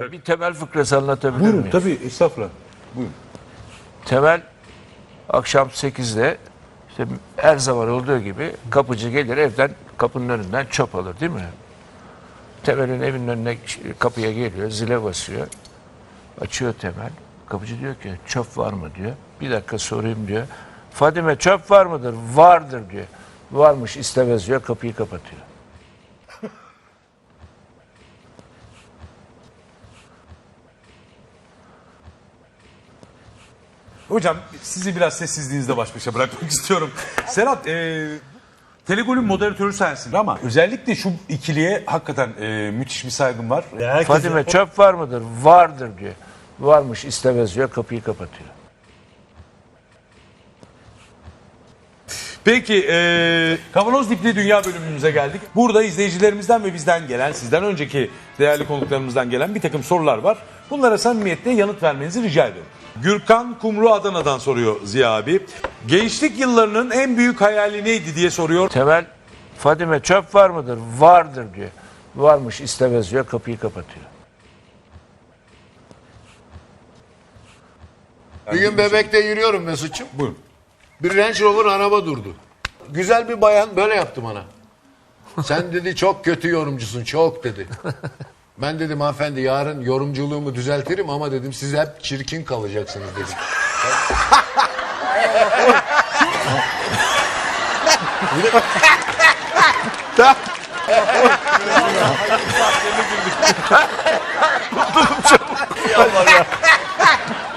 Bir temel fıkrası anlatabilir Buyurun miyim? tabii estağfurullah. Buyurun. Temel akşam 8'de işte her zaman olduğu gibi kapıcı gelir evden kapının önünden çöp alır değil mi? Temel'in evinin önüne kapıya geliyor zile basıyor. Açıyor Temel. Kapıcı diyor ki çöp var mı diyor. Bir dakika sorayım diyor. Fadime çöp var mıdır? Vardır diyor. Varmış istemez diyor kapıyı kapatıyor. Hocam sizi biraz sessizliğinizle baş başa bırakmak istiyorum. Serhat, e, Telegol'ün moderatörü sensin ama özellikle şu ikiliye hakikaten e, müthiş bir saygım var. Fadime çöp var mıdır? Vardır diyor. Varmış istemez diyor kapıyı kapatıyor. Peki, e, Kavanoz Dipli Dünya bölümümüze geldik. Burada izleyicilerimizden ve bizden gelen, sizden önceki değerli konuklarımızdan gelen bir takım sorular var. Bunlara samimiyetle yanıt vermenizi rica ediyorum. Gürkan Kumru Adana'dan soruyor Ziya abi. Gençlik yıllarının en büyük hayali neydi diye soruyor. Temel Fadime çöp var mıdır? Vardır diyor. Varmış istemez diyor kapıyı kapatıyor. Bir gün bebekte yürüyorum Mesut'cum. Buyurun. Bir Range Rover araba durdu. Güzel bir bayan böyle yaptı bana. Sen dedi çok kötü yorumcusun çok dedi. Ben dedim hanımefendi yarın yorumculuğumu düzeltirim ama dedim siz hep çirkin kalacaksınız dedim.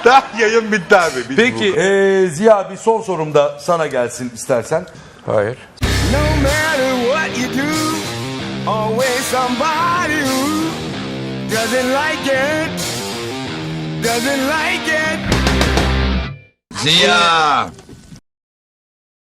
Daha yayın bitti abi. Biz Peki e, Ziya abi son sorum da sana gelsin istersen. Hayır. No matter what you do, always somebody who doesn't like it, doesn't like it. Ziya.